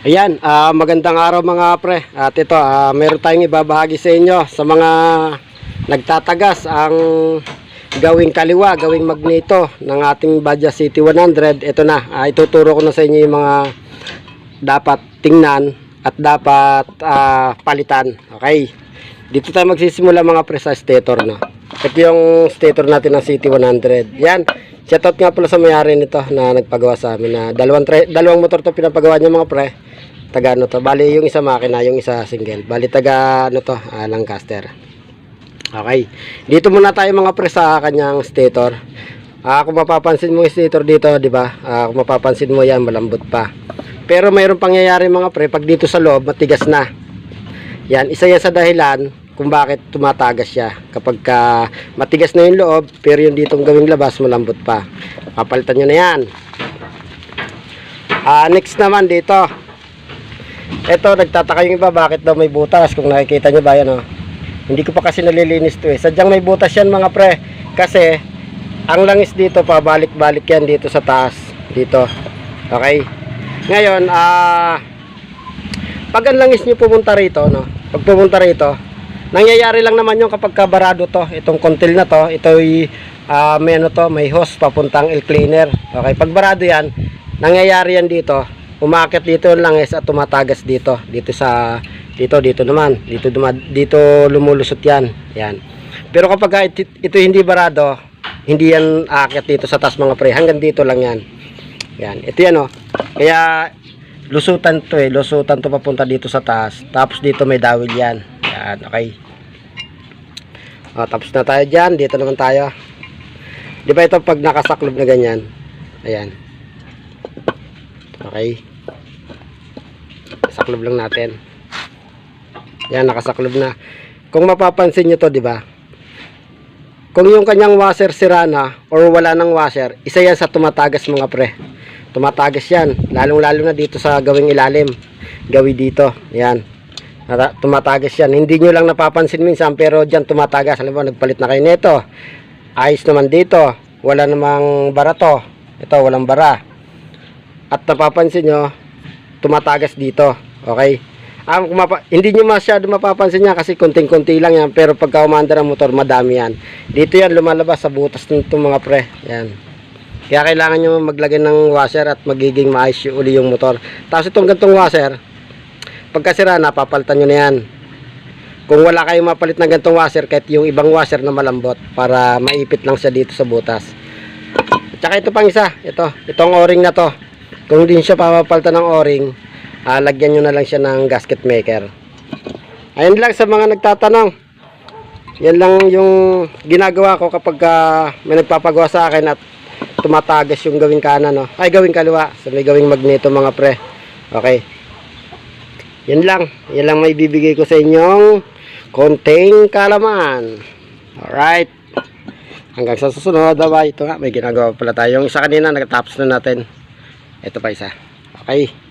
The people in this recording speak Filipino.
Ayan, ah, magandang araw mga pre. At ito, ah, meron tayong ibabahagi sa inyo sa mga nagtatagas ang gawing kaliwa, gawing magneto ng ating Badja City 100. Ito na, ah, ituturo ko na sa inyo yung mga dapat tingnan at dapat ah, palitan. Okay? Dito tayo magsisimula mga pre sa stator no. Ito yung stator natin ng City 100. Yan. Shoutout nga pala sa may-ari nito na nagpagawa sa amin na dalawang dalawang motor to pinapagawa niya mga pre. Taga ano to. Bali yung isa makina, yung isa single. Bali taga ano to, ah, Lancaster. Okay. Dito muna tayo mga pre sa kanyang stator. Ah, kung mapapansin mo yung stator dito, 'di ba? Ah, kung mapapansin mo 'yan, malambot pa. Pero mayroong pangyayari mga pre, pag dito sa loob, matigas na. Yan, isa yan sa dahilan kung bakit tumatagas siya. Kapag ka matigas na yung loob, pero yung ditong gawing labas, malambot pa. Papalitan nyo na yan. Ah, next naman dito. Ito, nagtataka yung iba, bakit daw may butas? Kung nakikita nyo ba yan, oh. Hindi ko pa kasi nalilinis to eh. Sadyang may butas yan mga pre. Kasi, ang langis dito, pabalik-balik yan dito sa taas. Dito. Okay? Ngayon, ah... pag ang langis nyo pumunta rito, no? Pag pumunta rito, nangyayari lang naman yung kapag kabarado to, itong kontil na to, ito ay ah, may ano to, may hose papuntang air cleaner. Okay, pag barado yan, nangyayari yan dito, umakit dito yung langis at tumatagas dito, dito sa dito dito naman, dito duma, dito lumulusot yan. Yan. Pero kapag ito, ito hindi barado, hindi yan aakyat dito sa taas mga pre, hanggang dito lang yan. Yan, ito yan oh. Kaya lusutan to eh, lusutan to papunta dito sa taas. Tapos dito may dawil yan. Yan, okay. O, tapos na tayo dyan. Dito naman tayo. Di ba ito pag nakasaklob na ganyan? Ayan. Okay. Saklob lang natin. Yan, nakasaklob na. Kung mapapansin nyo to, di ba? Kung yung kanyang washer sira na or wala ng washer, isa yan sa tumatagas mga pre. Tumatagas yan. Lalong-lalo na dito sa gawing ilalim. Gawi dito. Yan. Tumatagas yan. Hindi nyo lang napapansin minsan pero dyan tumatagas. Alam mo, nagpalit na kayo nito. Ayos naman dito. Wala namang bara to. Ito, walang bara. At napapansin nyo, tumatagas dito. Okay? Mapa- hindi nyo masyado mapapansin yan kasi konting-konti lang yan. Pero pagka umanda ng motor, madami yan. Dito yan, lumalabas sa butas nito mga pre. Yan. Kaya kailangan nyo maglagay ng washer at magiging maayos uli yung motor. Tapos itong gantong washer, pagka sira na, papalitan nyo na yan. Kung wala kayong mapalit ng gantong washer, kahit yung ibang washer na malambot, para maipit lang siya dito sa butas. At saka ito pang isa, ito, itong o-ring na to. Kung hindi siya papapalitan ng o-ring, ah, lagyan nyo na lang siya ng gasket maker. Ayun lang sa mga nagtatanong. Yan lang yung ginagawa ko kapag ah, may nagpapagawa sa akin at tumatagas yung gawing kanan, no? Ay, gawing kaliwa. So, may gawing magneto, mga pre. Okay. Yan lang. Yan lang may bibigay ko sa inyong konting kalaman. Alright. Hanggang sa susunod. Bye-bye. Ito nga, may ginagawa pala tayo. Yung isa kanina, nagtapos na natin. Ito pa isa. Okay.